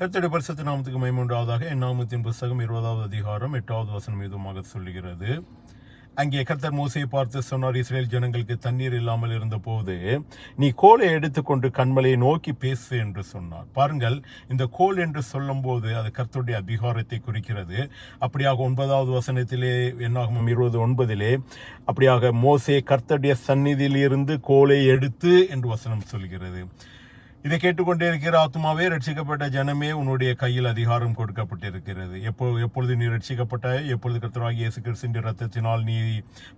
கர்த்தருடைய பரிசுத்த நாமத்துக்கு மைமூன்றாவதாக என் நாமத்தின் புஸ்தகம் இருபதாவது அதிகாரம் எட்டாவது வசனம் மீதுமாக சொல்லுகிறது. அங்கே கர்த்தர் மோசையை பார்த்து சொன்னார் இஸ்ரேல் ஜனங்களுக்கு தண்ணீர் இல்லாமல் இருந்தபோது நீ கோலை எடுத்துக்கொண்டு கண்மலையை நோக்கி பேசு என்று சொன்னார். பாருங்கள் இந்த கோல் என்று சொல்லும்போது அது கர்த்தருடைய அதிகாரத்தை குறிக்கிறது. அப்படியாக ஒன்பதாவது வசனத்திலே என்னாகும் இருபது ஒன்பதிலே அப்படியாக மோசே கர்த்தருடைய சந்நிதியிலிருந்து கோலை எடுத்து என்று வசனம் சொல்கிறது. இதை கேட்டுக்கொண்டே இருக்கிற ஆத்மாவே ரட்சிக்கப்பட்ட ஜனமே உன்னுடைய கையில் அதிகாரம் கொடுக்கப்பட்டிருக்கிறது. எப்போ எப்பொழுது நீ ரட்சிக்கப்பட்ட எப்பொழுது கர்த்தராகிய இயேசு கிறிஸ்தின் ரத்தத்தினால் நீ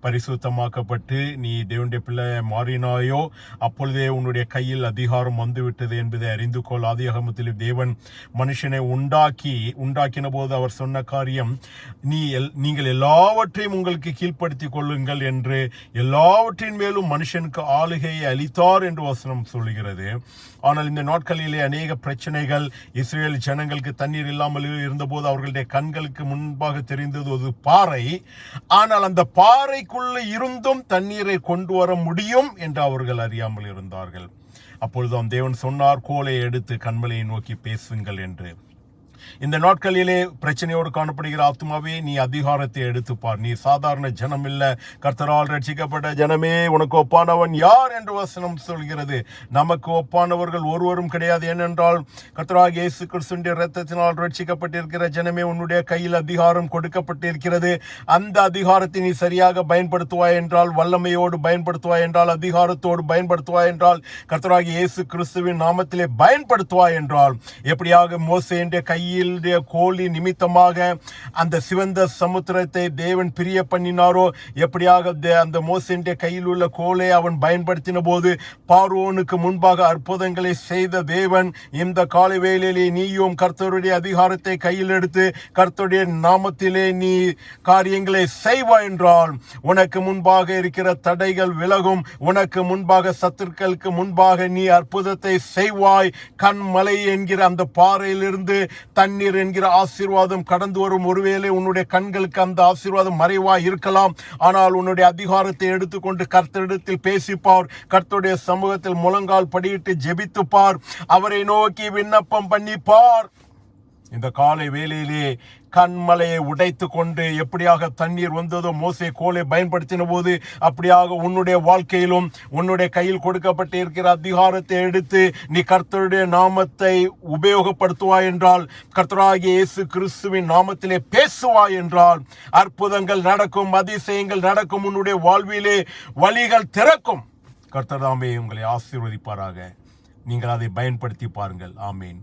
பரிசுத்தமாக்கப்பட்டு நீ தேவனுடைய பிள்ளை மாறினாயோ அப்பொழுதே உன்னுடைய கையில் அதிகாரம் வந்துவிட்டது என்பதை அறிந்து கொள். ஆதியாகமத்தில் தேவன் மனுஷனை உண்டாக்கி உண்டாக்கின போது அவர் சொன்ன காரியம் நீ எல் நீங்கள் எல்லாவற்றையும் உங்களுக்கு கீழ்ப்படுத்திக் கொள்ளுங்கள் என்று எல்லாவற்றின் மேலும் மனுஷனுக்கு ஆளுகையை அளித்தார் என்று வசனம் சொல்கிறது ஆனால் இந்த நாட்களிலே அநேக பிரச்சனைகள் இஸ்ரேல் ஜனங்களுக்கு தண்ணீர் இல்லாமல் இருந்தபோது அவர்களுடைய கண்களுக்கு முன்பாக தெரிந்தது ஒரு பாறை. ஆனால் அந்த பாறைக்குள்ளே இருந்தும் தண்ணீரை கொண்டு வர முடியும் என்று அவர்கள் அறியாமல் இருந்தார்கள். அப்பொழுதும் தேவன் சொன்னார் கோலை எடுத்து கண்மலையை நோக்கி பேசுங்கள் என்று. இந்த நாட்களிலே பிரச்சனையோடு காணப்படுகிற ஆத்மாவே நீ அதிகாரத்தை எடுத்துப்பார் நீ சாதாரண ஜனம் இல்ல கர்த்தரால் ரட்சிக்கப்பட்ட ஜனமே உனக்கு ஒப்பானவன் யார் என்று வசனம் சொல்கிறது. நமக்கு ஒப்பானவர்கள் ஒருவரும் கிடையாது. ஏனென்றால் கர்த்தராக இயேசு கிறிஸ்துடைய ரத்தத்தினால் ரட்சிக்கப்பட்டிருக்கிற ஜனமே உன்னுடைய கையில் அதிகாரம் கொடுக்கப்பட்டிருக்கிறது. அந்த அதிகாரத்தை நீ சரியாக பயன்படுத்துவாய் என்றால் வல்லமையோடு பயன்படுத்துவாய் என்றால் அதிகாரத்தோடு பயன்படுத்துவாய் என்றால் கர்த்தராக இயேசு கிறிஸ்துவின் நாமத்திலே பயன்படுத்துவாய் என்றால் எப்படியாக மோசேடைய கையில் கோழி நிமித்தமாக அந்த சிவந்த சமுத்திரத்தை தேவன் பிரிய பண்ணினாரோ? எப்படியாக அந்த மோசேடைய கையில் உள்ள கோலை அவன் பயன்படுத்தின போது பார்வோனுக்கு முன்பாக அற்புதங்களை செய்த தேவன் இந்த காலை வேளையிலே நீயும் கர்த்தருடைய அதிகாரத்தை கையில் எடுத்து கர்த்தருடைய நாமத்திலே நீ காரியங்களை செய்வாய் என்றால் உனக்கு முன்பாக இருக்கிற தடைகள் விலகும் உனக்கு முன்பாக சத்துருக்களுக்கு முன்பாக நீ அற்புதத்தை செய்வாய். கண்மலை என்கிற அந்த பாறையிலிருந்து தண்ணீர் என்கிற ஆசீர்வாதம் கடந்து வரும். ஒருவேளை உன்னுடைய கண்களுக்கு அந்த ஆசீர்வாதம் மறைவாய் இருக்கலாம். ஆனால் உன்னுடைய அதிகாரத்தை எடுத்துக்கொண்டு கர்த்தரிடத்தில் பேசிப்பார். கர்த்தருடைய சமூகத்தில் முழங்கால் படியிட்டு ஜெபித்து பார் அவரை நோக்கி விண்ணப்பம் பண்ணி பார் இந்த காலை வேலையிலே கண்மலையை உடைத்து கொண்டு எப்படியாக தண்ணீர் வந்ததோ மோசே கோலை பயன்படுத்தின போது அப்படியாக உன்னுடைய வாழ்க்கையிலும் உன்னுடைய கையில் கொடுக்கப்பட்டு இருக்கிற அதிகாரத்தை எடுத்து நீ கர்த்தருடைய நாமத்தை உபயோகப்படுத்துவாய் என்றால் கர்த்தராகிய இயேசு கிறிஸ்துவின் நாமத்திலே பேசுவாய் என்றால் அற்புதங்கள் நடக்கும் அதிசயங்கள் நடக்கும் உன்னுடைய வாழ்விலே வழிகள் திறக்கும். கர்த்தர் தாமே உங்களை ஆசீர்வதிப்பாராக. நீங்கள் அதை பயன்படுத்தி பாருங்கள். ஆமீன்.